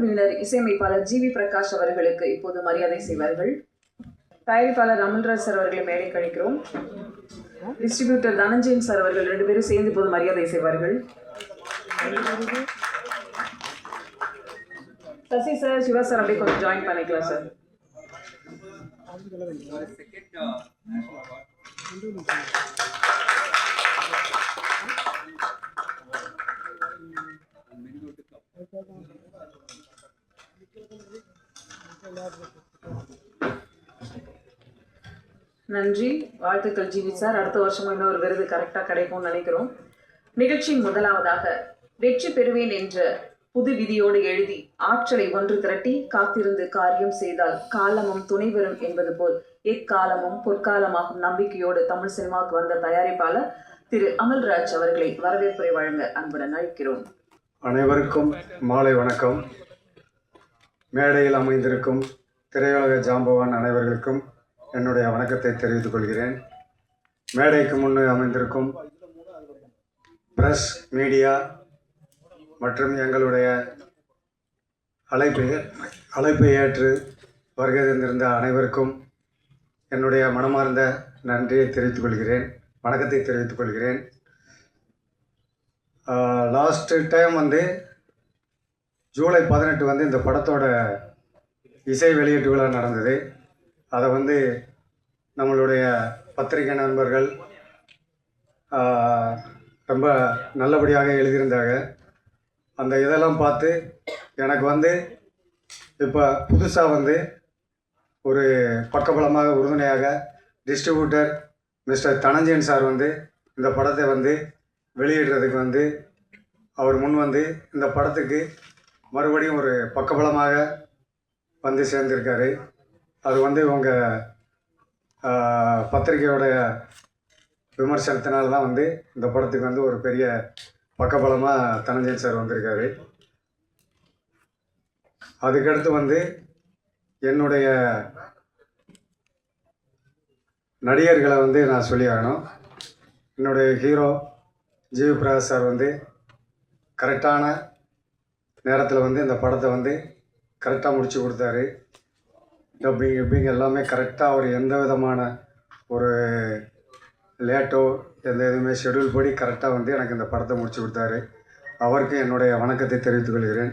பின்னர் இசையமைப்பாளர் G we Prakash அவர்களுக்கு இப்போது மரியாதை செய்வார்கள். தயாரிப்பாளர் அமல்ராஜ் சார் அவர்களை மேடை கழிக்கிறோம். டிஸ்ட்ரிபியூட்டர் தனஞ்சயன் சார் அவர்கள் ரெண்டு பேரும் சேர்ந்து இப்போது மரியாதை செய்வார்கள். சசி சார் சிவா சார் அப்படியே கொஞ்சம் ஜாயின் பண்ணிக்கலாம் சார் நன்றி. வாழ்த்துக்கள் ஜிவி சார். அடுத்த வருஷம் இன்னொரு விருது கரெக்டாக கிடைக்கும்னு நினைக்கிறோம். நிகழ்ச்சி முதலாவதாக வெற்றி பெறுவேன் என்ற புது விதியோடு எழுதி ஆற்றலை ஒன்று திரட்டி காத்திருந்து காரியம் செய்தால் காலமும் துணை வரும் என்பது போல் எக்காலமும் பொற்காலமாகும் நம்பிக்கையோடு தமிழ் சினிமாவுக்கு வந்த தயாரிப்பாளர் திரு அமல்ராஜ் அவர்களை வரவேற்புரை வழங்க அன்புடன் அழைக்கிறோம். அனைவருக்கும் மாலை வணக்கம். மேடையில் அமைந்திருக்கும் திரையுலக ஜாம்பவான் அனைவர்களுக்கும் என்னுடைய வணக்கத்தை தெரிவித்துக் கொள்கிறேன். மேடைக்கு முன்னே அமைந்திருக்கும் பிரஸ் மீடியா மற்றும் எங்களுடைய அழைப்பை அழைப்பை ஏற்று வருகை தந்திருந்த அனைவருக்கும் என்னுடைய மனமார்ந்த நன்றியை தெரிவித்துக் கொள்கிறேன். வணக்கத்தை தெரிவித்துக் கொள்கிறேன். லாஸ்ட்டு டைம் வந்து ஜூலை பதினெட்டு வந்து இந்த படத்தோட இசை வெளியீட்டு விழா நடந்தது. அதை வந்து நம்மளுடைய பத்திரிகை நண்பர்கள் ரொம்ப நல்லபடியாக எழுதியிருந்தாங்க. அந்த இதெல்லாம் பார்த்து எனக்கு வந்து இப்போ புதுசாக வந்து ஒரு பக்கபலமாக உறுதுணையாக டிஸ்ட்ரிபியூட்டர் மிஸ்டர் தனஞ்சயன் சார் வந்து இந்த படத்தை வந்து வெளியிடுறதுக்கு வந்து அவர் முன் வந்து இந்த படத்துக்கு மறுபடியும் ஒரு பக்கபலமாக வந்து சேர்ந்திருக்காரு. அது வந்து இவங்க பத்திரிகையோட விமர்சனத்தினால்தான் வந்து இந்த படத்துக்கு வந்து ஒரு பெரிய பக்கபலமாக தனஞ்சயன் சார் வந்திருக்காரு. அதுக்கடுத்து வந்து என்னுடைய நடிகர்களை வந்து நான் சொல்லி ஆகணும் என்னுடைய ஹீரோ ஜீவி பிரகாஷ் சார் வந்து கரெக்டான நேரத்தில் வந்து இந்த படத்தை வந்து கரெக்டாக முடிச்சு கொடுத்தாரு. டப்பிங் கிப்பிங் எல்லாமே கரெக்டாக அவர் எந்த விதமான ஒரு லேட்டோ எந்த இதுவுமே ஷெட்யூல் படி கரெக்டாக வந்து எனக்கு இந்த படத்தை முடிச்சு கொடுத்தாரு. அவருக்கு என்னுடைய வணக்கத்தை தெரிவித்துக் கொள்கிறேன்.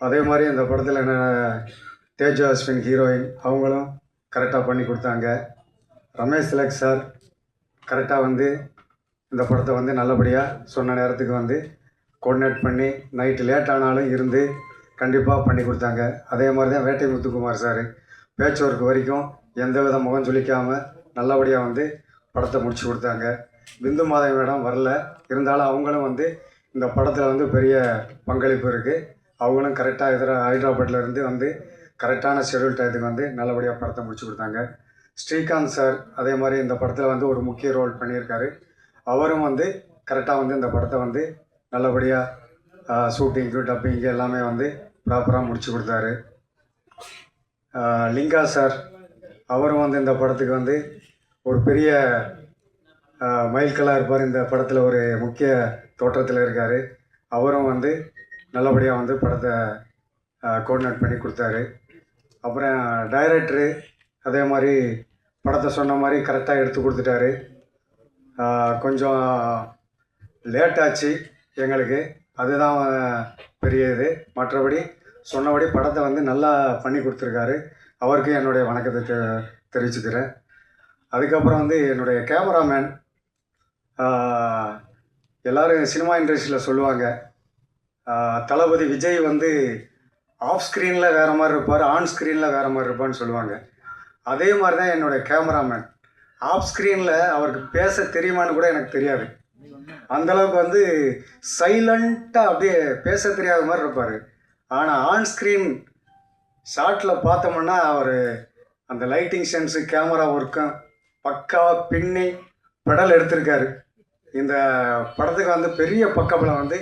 அதே மாதிரி இந்த படத்தில் என்ன தேஜு அஸ்வின் ஹீரோயின் அவங்களும் கரெக்டாக பண்ணி கொடுத்தாங்க. ரமேஷ் திலக் சார் கரெக்டாக வந்து இந்த படத்தை வந்து நல்லபடியாக சொன்ன நேரத்துக்கு வந்து கோஆர்டினேட் பண்ணி நைட்டு லேட் ஆனாலும் இருந்து கண்டிப்பாக பண்ணி கொடுத்தாங்க. அதே மாதிரி தான் வேட்டை முத்துக்குமார் சார் பேச்சு வரைக்கும் எந்த வித முகம் சொல்லிக்காமல் நல்லபடியாக வந்து படத்தை முடிச்சு கொடுத்தாங்க. பிந்து மாதவி மேடம் வரல. இருந்தாலும் அவங்களும் வந்து இந்த படத்தில் வந்து பெரிய பங்களிப்பு இருக்குது அவங்களும் கரெக்டாக இதில் ஹைதராபாத்லேருந்து வந்து கரெக்டான ஷெடியூல் டயத்துக்கு வந்து நல்லபடியாக படத்தை முடிச்சு கொடுத்தாங்க. ஸ்ரீகாந்த் சார் அதே மாதிரி இந்த படத்தில் வந்து ஒரு முக்கிய ரோல் பண்ணியிருக்காரு. அவரும் வந்து கரெக்டாக வந்து இந்த படத்தை வந்து நல்லபடியாக ஷூட்டிங்க்கு டப்பிங்கு எல்லாமே வந்து ப்ராப்பராக முடிச்சு கொடுத்தாரு. லிங்கா சார் அவரும் வந்து இந்த படத்துக்கு வந்து ஒரு பெரிய மைல்கல்லாக இருப்பார். இந்த படத்தில் ஒரு முக்கிய தோற்றத்தில் இருக்கார். அவரும் வந்து நல்லபடியாக வந்து படத்தை கோஆர்டினேட் பண்ணி கொடுத்தாரு. அப்புறம் டைரக்டரு அதே மாதிரி படத்தை சொன்ன மாதிரி கரெக்டாக எடுத்து கொடுத்துட்டாரு. கொஞ்சம் லேட் ஆச்சு. எங்களுக்கு அதுதான் பெரிய இது மற்றபடி சொன்னபடி படத்தை வந்து நல்லா பண்ணி கொடுத்துருக்காரு. அவருக்கு என்னுடைய வணக்கத்தை தெ தெரிவிச்சுக்கிறேன். அதுக்கப்புறம் வந்து என்னுடைய கேமராமேன் எல்லோரும் சினிமா இண்டஸ்ட்ரியில் சொல்லுவாங்க தளபதி விஜய் வந்து ஆஃப் ஸ்க்ரீனில் வேறு மாதிரி இருப்பார் ஆன் ஸ்க்ரீனில் வேறு மாதிரி இருப்பார்னு சொல்லுவாங்க. அதே மாதிரி தான் என்னுடைய கேமராமேன். ஆஃப் ஸ்க்ரீனில் அவருக்கு பேச தெரியுமான்னு கூட எனக்கு தெரியாது. அந்த அளவுக்கு வந்து சைலண்ட்டாக அப்படியே பேச தெரியாத மாதிரி இருப்பார். ஆனால் ஆன் ஸ்க்ரீன் ஷார்ட்டில் பார்த்தோம்னா அவர் அந்த லைட்டிங் சென்ஸு கேமரா ஒர்க்கும் பக்காவாக பின்னி பெடல் எடுத்திருக்காரு. இந்த படத்துக்கு வந்து பெரிய பக்கபலம் வந்து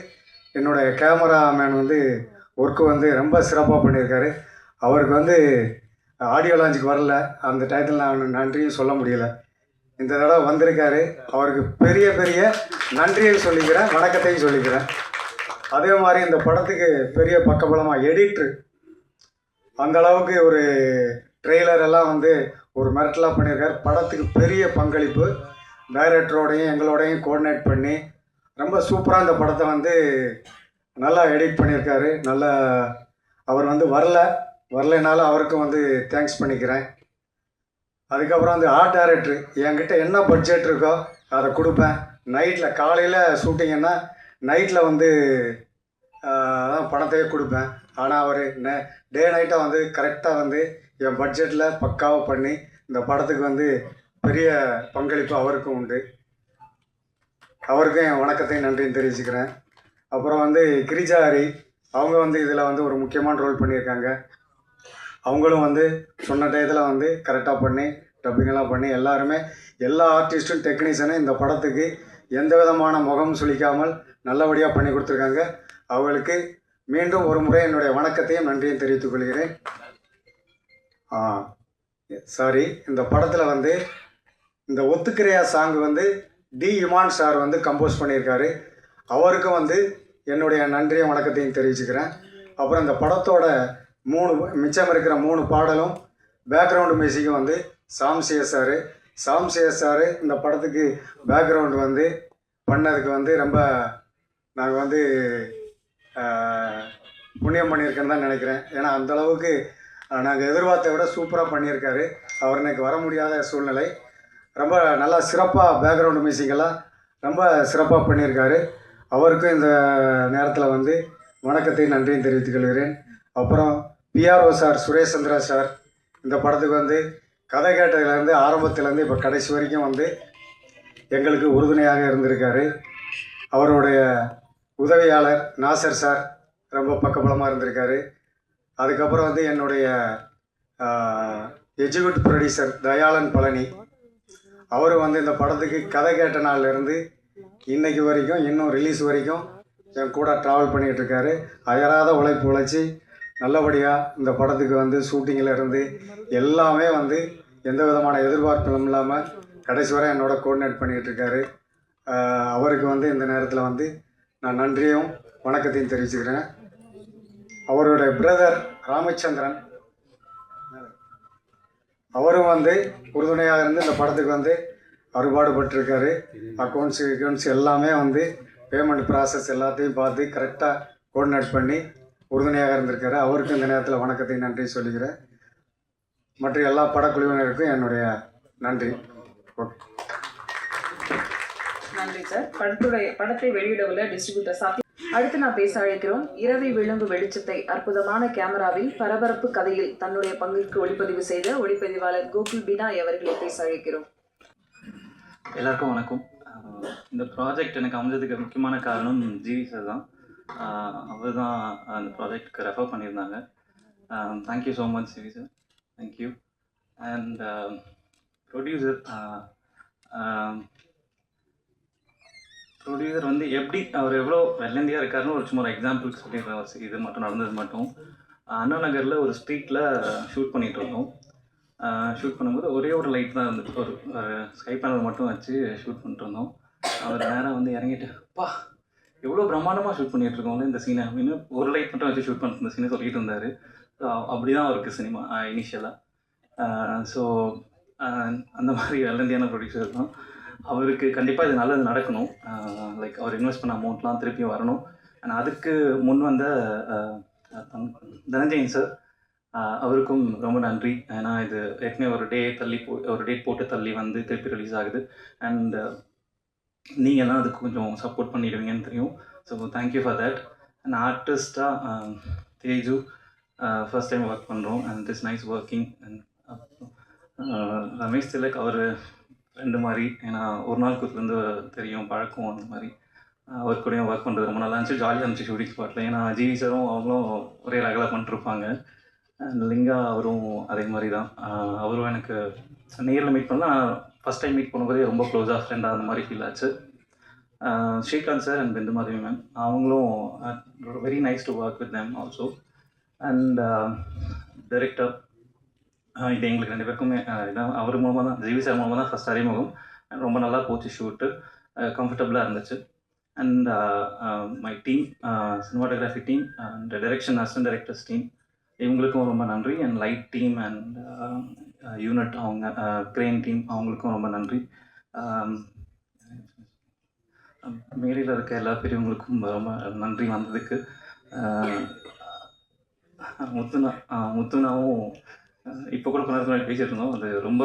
என்னுடைய கேமராமேன் வந்து ஒர்க்கு வந்து ரொம்ப சிறப்பாக பண்ணியிருக்காரு. அவருக்கு வந்து ஆடியோ லான்ச்சுக்கு வரல. அந்த டயத்தில் நான் நன்றியும் சொல்ல முடியலை. இந்த தடவை வந்திருக்காரு. அவருக்கு பெரிய பெரிய நன்றியை சொல்லிக்கிறேன் வணக்கத்தையும் சொல்லிக்கிறேன். அதே மாதிரி இந்த படத்துக்கு பெரிய பக்கபலமாக எடிட்ரு அந்த அளவுக்கு ஒரு ட்ரெய்லர் எல்லாம் வந்து ஒரு மிரட்டலாக பண்ணியிருக்காரு. படத்துக்கு பெரிய பங்களிப்பு. டைரக்டரோடையும் எங்களோடையும் கோஆர்டினேட் பண்ணி ரொம்ப சூப்பராக இந்த படத்தை வந்து நல்லா எடிட் பண்ணியிருக்காரு. நல்லா அவர் வந்து வரல. வரலைனாலும் அவருக்கும் வந்து தேங்க்ஸ் பண்ணிக்கிறேன். அதுக்கப்புறம் வந்து ஆர்ட் டைரக்டர் என்கிட்ட என்ன பட்ஜெட் இருக்கோ அதை கொடுப்பேன். நைட்டில் காலையில் ஷூட்டிங்கன்னா நைட்டில் வந்து ஆஹ், பணத்தையே கொடுப்பேன். ஆனால் அவர் நே டே நைட்டாக வந்து கரெக்டாக வந்து என் பட்ஜெட்டில் பக்காவாக பண்ணி இந்த படத்துக்கு வந்து பெரிய பங்களிப்பு அவருக்கும் உண்டு. அவருக்கும் என் வணக்கத்தையும் நன்றியும் தெரிவிச்சுக்கிறேன். அப்புறம் வந்து கிரிஜாரி அவங்க வந்து இதில் வந்து ஒரு முக்கியமான ரோல் பண்ணியிருக்காங்க. அவங்களும் வந்து சொன்ன டயத்தில் வந்து கரெக்டாக பண்ணி டப்பிங்கெல்லாம் பண்ணி எல்லாருமே எல்லா ஆர்டிஸ்ட்டும் டெக்னீஷியனும் இந்த படத்துக்கு எந்த விதமான முகம் சுளிக்காமல் நல்லபடியாக பண்ணி கொடுத்துருக்காங்க. அவங்களுக்கு மீண்டும் ஒரு முறை என்னுடைய வணக்கத்தையும் நன்றியும் தெரிவித்துக் கொள்கிறேன். ஆ சாரி இந்த படத்தில் வந்து இந்த ஒத்துக்கிறையா சாங் வந்து டி இமான் சார் வந்து கம்போஸ் பண்ணியிருக்காரு. அவருக்கும் வந்து என்னுடைய நன்றியும் வணக்கத்தையும் தெரிவிச்சுக்கிறேன். அப்புறம் இந்த படத்தோட மூணு மிச்சம் இருக்கிற மூணு பாடலும் பேக்ரவுண்டு மியூசிக்கும் வந்து சாம் சிஎஸ்ஆர் சாம் சிஎஸ்ஆர் இந்த படத்துக்கு பேக்ரவுண்டு வந்து பண்ணதுக்கு வந்து ரொம்ப நாங்கள் வந்து புண்ணியம் பண்ணியிருக்கேன்னு தான் நினைக்கிறேன். ஏன்னா அந்த அளவுக்கு நாங்கள் எதிர்பார்த்த விட சூப்பராக பண்ணியிருக்காரு. அவர் எனக்கு வர முடியாத சூழ்நிலை. ரொம்ப நல்லா சிறப்பாக பேக்ரவுண்டு மியூசிக்கெல்லாம் ரொம்ப சிறப்பாக பண்ணியிருக்காரு. அவருக்கும் இந்த நேரத்தில் வந்து வணக்கத்தை நன்றியும் தெரிவித்துக் கொள்கிறேன். அப்புறம் PRO sir Suresh Chandra sir இந்த படத்துக்கு வந்து கதை கேட்டதுலேருந்து ஆரம்பத்துலேருந்து இப்போ கடைசி வரைக்கும் வந்து எங்களுக்கு உறுதுணையாக இருந்திருக்காரு. அவருடைய உதவியாளர் நாசர் சார் ரொம்ப பக்கபலமாக இருந்திருக்காரு. அதுக்கப்புறம் வந்து என்னுடைய எஜுகேட் ப்ரொடியூசர் தயாளன் பழனி அவர் வந்து இந்த படத்துக்கு கதை கேட்ட நாள்லேருந்து இன்னைக்கு வரைக்கும் இன்னும் ரிலீஸ் வரைக்கும் என் கூட ட்ராவல் பண்ணிகிட்ருக்காரு அயராத உழைப்பு உழைச்சி நல்லபடியாக இந்த படத்துக்கு வந்து ஷூட்டிங்கில் இருந்து எல்லாமே வந்து எந்த விதமான எதிர்பார்ப்பும் இல்லாமல் கடைசி வரை என்னோட கோஆர்டினேட் பண்ணிகிட்டு இருக்காரு. அவருக்கு வந்து இந்த நேரத்தில் வந்து நான் நன்றியும் வணக்கத்தையும் தெரிவிச்சுக்கிறேன். அவருடைய பிரதர் ராமச்சந்திரன் அவரும் வந்து உறுதுணையாக இருந்து இந்த படத்துக்கு வந்து அறுபாடுபட்டிருக்காரு அக்கௌண்ட்ஸ் அக்கௌண்ட்ஸ் எல்லாமே வந்து பேமெண்ட் ப்ராசஸ் எல்லாத்தையும் பார்த்து கரெக்டாக கோஆர்டினேட் பண்ணி உறுதுணையாக இருந்திருக்காரு. அவருக்கும் இந்த நேரத்தில் வணக்கத்தை நன்றி சொல்லிக்கிறேன். மற்ற எல்லா படக்குழுவினருக்கும் என்னுடைய நன்றி. ஓகே நன்றி சார். படத்துடைய படத்தை வெளியிட உள்ள டிஸ்ட்ரிபியூட்டர் சாத்தி அடுத்து நான் பேச அழைக்கிறோம். இரவை விளங்கு வெளிச்சத்தை அற்புதமான கேமராவில் பரபரப்பு கதையில் தன்னுடைய பங்கிற்கு ஒளிப்பதிவு செய்த ஒளிப்பதிவாளர் கோகுல் பினாய் அவர்களை பேச அழைக்கிறோம். எல்லாருக்கும் வணக்கம். இந்த ப்ராஜெக்ட் எனக்கு அமைஞ்சதுக்கு முக்கியமான காரணம் ஜிவி சார் தான். அவர் தான் அந்த ப்ராஜெக்ட்க்கு ரெஃபர் பண்ணியிருந்தாங்க. Thank you so much CV sir thank you and producer producer வந்து எப்படி அவர் எவ்வளோ வெள்ளந்தியாக இருக்காருன்னு ஒரு சும்மா ஒரு எக்ஸாம்பிளுக்கு சொல்லிடுறேன். இது மட்டும் நடந்தது மட்டும். அண்ணா நகரில் ஒரு ஸ்ட்ரீட்டில் ஷூட் பண்ணிகிட்டு இருந்தோம். ஷூட் பண்ணும்போது ஒரே ஒரு லைட் தான் இருந்துச்சு. ஒரு ஸ்கை பேனல் மட்டும் வச்சு ஷூட் பண்ணிட்டு இருந்தோம். அவர் நேராக வந்து இறங்கிட்டு பா எவ்வளோ பிரம்மாண்டமாக ஷூட் பண்ணிட்டு இருக்கோம் இந்த சீனை அப்படின்னு ஒரு லைட் மட்டும் வச்சு ஷூட் பண்ணிட்டு இருந்த சீனை சொல்லிட்டு இருந்தார். அப்படி தான் அவருக்கு சினிமா இனிஷியலாக ஸோ அந்த மாதிரி வெள்ளந்தியான ப்ரொடியூசர் தான். அவருக்கு கண்டிப்பாக இது நல்லது நடக்கணும். லைக் அவர் இன்வெஸ்ட் பண்ண அமௌண்ட்லாம் திருப்பி வரணும். அண்ட் அதுக்கு முன் வந்த தனஞ்சயன் சார் அவருக்கும் ரொம்ப நன்றி. ஏன்னா இது ஏற்கனவே ஒரு டே தள்ளி போ ஒரு டேட் போட்டு தள்ளி வந்து திருப்பி ரிலீஸ் ஆகுது. அண்ட் நீங்கள்லாம் அதுக்கு கொஞ்சம் சப்போர்ட் பண்ணிடுவீங்கன்னு தெரியும். So thank you for that and ஆர்டிஸ்டாக Teju first time work பண்ணுறோம் and is nice working and Ramesh Thilak அவர் ரெண்டு மாதிரி. ஏன்னா ஒரு நாள் இருந்து தெரியும் பழக்கம் அந்த மாதிரி. Uh, அவர் கூடயும் ஒர்க் பண்ணுறது ரொம்ப நல்லா இருந்துச்சு. ஜாலியாக இருந்துச்சு ஷூட்டிங் ஸ்பாட்டில் ஏன்னா ஜிவி சாரும் அவங்களும் ஒரே ரகலாக பண்ணிட்டுருப்பாங்க அண்ட் லிங்கா அவரும் அதே மாதிரி தான் uh, அவரும் எனக்கு நேரில் மீட் பண்ணலாம் ஃபஸ்ட் டைம் மீட் பண்ணும்போதே ரொம்ப க்ளோஸாக ஃப்ரெண்டாக அந்த மாதிரி ஃபீல் ஆச்சு. Srikanth sir and Bindu Madhavi ma'am அவங்களும் very nice to work with them also and director இது எங்களுக்கு ரெண்டு பேருக்குமே இதான் அவர் மூலமாக தான் ஜிவி சார் மூலமாக தான் ஃபஸ்ட் அறிமுகம். அண்ட் ரொம்ப நல்லா போச்சு ஷூட்டு கம்ஃபர்டபுளாக இருந்துச்சு. And my team cinematography team and direction assistant directors team இவங்களுக்கும் ரொம்ப நன்றி. And light team and Uh, unit அவங்க uh, கிரெயின் டீம் அவங்களுக்கும் ரொம்ப நன்றி. Um, மேடையில் இருக்க எல்லா பெரியவங்களுக்கும் ரொம்ப நன்றி வந்ததுக்கு. Uh, முத்துனா முத்துனாவும் இப்போ கூட கொஞ்ச நேரத்தில் முன்னாடி இருந்தோம். அது ரொம்ப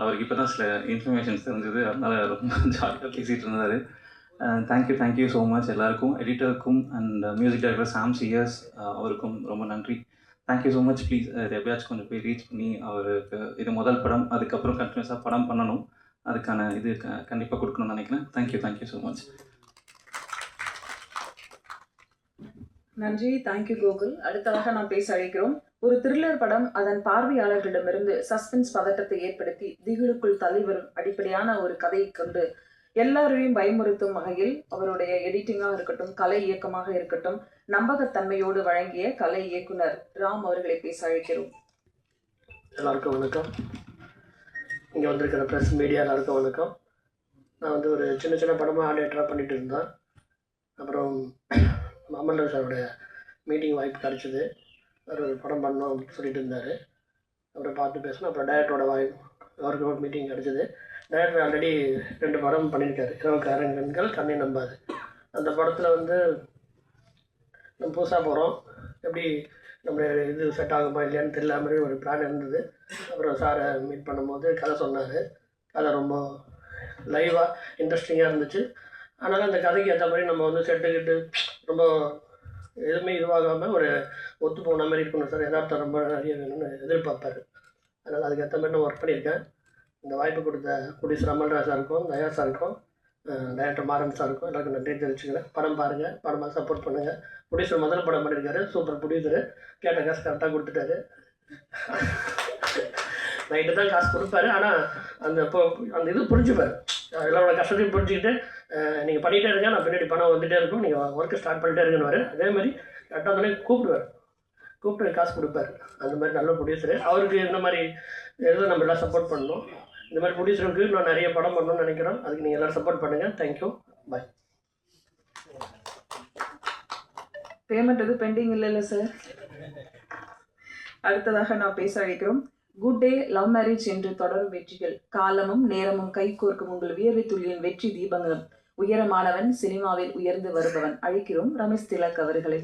அவருக்கு இப்போ தான் சில இன்ஃபர்மேஷன்ஸ் தெரிஞ்சது. அதனால் ரொம்ப ஜாலியாக பேசிகிட்டு இருந்தார். தேங்க்யூ தேங்க்யூ ஸோ மச் எல்லாருக்கும் எடிட்டருக்கும் அண்ட் மியூசிக் டைரக்டர் சாம் சியர்ஸ் அவருக்கும் ரொம்ப நன்றி. தேங்க்யூ ஸோ மச் ப்ளீஸ் இது எப்படியாச்சும் கொஞ்சம் போய் ரீச் பண்ணி அவருக்கு இது முதல் படம் அதுக்கப்புறம் கண்டினியூஸாக படம் பண்ணணும். அதுக்கான இது க கண்டிப்பாக கொடுக்கணும்னு நினைக்கிறேன். Thank you thank you so much நன்றி. Thank you Gokul. அடுத்ததாக நாம் பேச அழைக்கிறோம். ஒரு த்ரில்லர் படம் அதன் பார்வையாளர்களிடமிருந்து சஸ்பென்ஸ் பதட்டத்தை ஏற்படுத்தி திகிலுக்குள் தலைவரும் அடிப்படையான ஒரு கதையை கொண்டு எல்லாரையும் பயமுறுத்தும் வகையில் அவருடைய எடிட்டிங்காக இருக்கட்டும் கலை இயக்கமாக இருக்கட்டும் நம்பகத்தன்மையோடு வழங்கிய கலை இயக்குனர் ராம் அவர்களை பேச அழைக்கிறோம். எல்லாருக்கும் வணக்கம். இங்கே வந்திருக்கிற ப்ரெஸ் மீடியா எல்லாருக்கும் வணக்கம். நான் வந்து ஒரு சின்ன சின்ன படமாக ஆடியேட்டராக பண்ணிட்டு இருந்தேன். அப்புறம் அமல்ராஜ் சாரோட மீட்டிங் வாய்ப்பு கிடச்சிது. அவர் ஒரு படம் பண்ணணும் அப்படின்னு சொல்லிட்டு இருந்தார். அப்புறம் பார்த்து பேசணும். அப்புறம் டேரக்டரோட வாய்ப்பு அவருக்கு ஒரு மீட்டிங் கிடச்சிது. டைரக்டர் ஆல்ரெடி ரெண்டு படம் பண்ணியிருக்காரு இரவு கண்கள் கண்ணை நம்பாது. அந்த படத்தில் வந்து நம்ம புதுசாக போகிறோம் எப்படி நம்ம இது செட் ஆகுமா இல்லையான்னு தெரியல மாதிரி ஒரு பிளான் இருந்தது. அப்புறம் சாரை மீட் பண்ணும்போது கதை சொன்னார். கதை ரொம்ப லைவாக இன்ட்ரெஸ்டிங்காக இருந்துச்சு. அதனால் அந்த கதைக்கு ஏற்ற மாதிரி நம்ம வந்து செட்டுக்கிட்டு ரொம்ப எதுவுமே இதுவாகாமல் ஒரு ஒத்து போன மாதிரி இருக்கணும் சார் எதார்த்தம் ரொம்ப நிறைய வேணும்னு எதிர்பார்ப்பார். அதனால் அதுக்கேற்ற மாதிரி நான் ஒர்க் பண்ணியிருக்கேன். இந்த வாய்ப்பு கொடுத்த குடிஸ் அமல்ராஜ் சாருக்கும் தயா சாருக்கும் டேரக்டர் மாறன் சாருக்கும் எல்லாருக்கும் நன்றி தெரிவிச்சுக்கிறேன். படம் பாருங்கள் படமாக சப்போர்ட் பண்ணுங்கள் ப்ரொடியூசர் முதல் படம் பண்ணியிருக்காரு சூப்பர் ப்ரொடியூசரு கேட்ட காசு கரெக்டாக கொடுத்துட்டாரு. நைட்டு தான் காசு கொடுப்பாரு. ஆனால் அந்த இப்போ அந்த இது புரிஞ்சுப்பார். எல்லாரோட கஷ்டத்தையும் புரிஞ்சுக்கிட்டு நீங்கள் பண்ணிகிட்டே இருங்க. நான் பின்னாடி பணம் வந்துகிட்டே இருக்கும். நீங்கள் ஒர்க்கு ஸ்டார்ட் பண்ணிட்டே இருக்குன்னு அதே மாதிரி கரெக்டாக தானே கூப்பிடுவார். கூப்பிட்டு காசு கொடுப்பாரு. அந்த மாதிரி நல்ல ப்ரொடியூசரு அவருக்கு இந்த மாதிரி எதுவும் நம்ம எல்லாம் சப்போர்ட் பண்ணணும்? இந்த மாதிரி ப்ரொடியூசருக்கு நான் நிறைய படம் பண்ணணும்னு நினைக்கிறோம் அதுக்கு நீங்கள் எல்லோரும் சப்போர்ட் பண்ணுங்கள் தேங்க்யூ பாய் பேமெண்ட் எதுவும் பெண்டிங் இல்லைல்ல சார் அடுத்ததாக நான் பேச அழைக்கிறோம். குட் டே லவ் மேரேஜ் என்று தொடரும் வெற்றிகள். காலமும் நேரமும் கைகோர்க்கும் உங்கள் வியர்வை துளியின் வெற்றி தீபங்களும். உயரமானவன் சினிமாவில் உயர்ந்து வருபவன். அழைக்கிறோம் ரமேஷ் திலக் அவர்களை.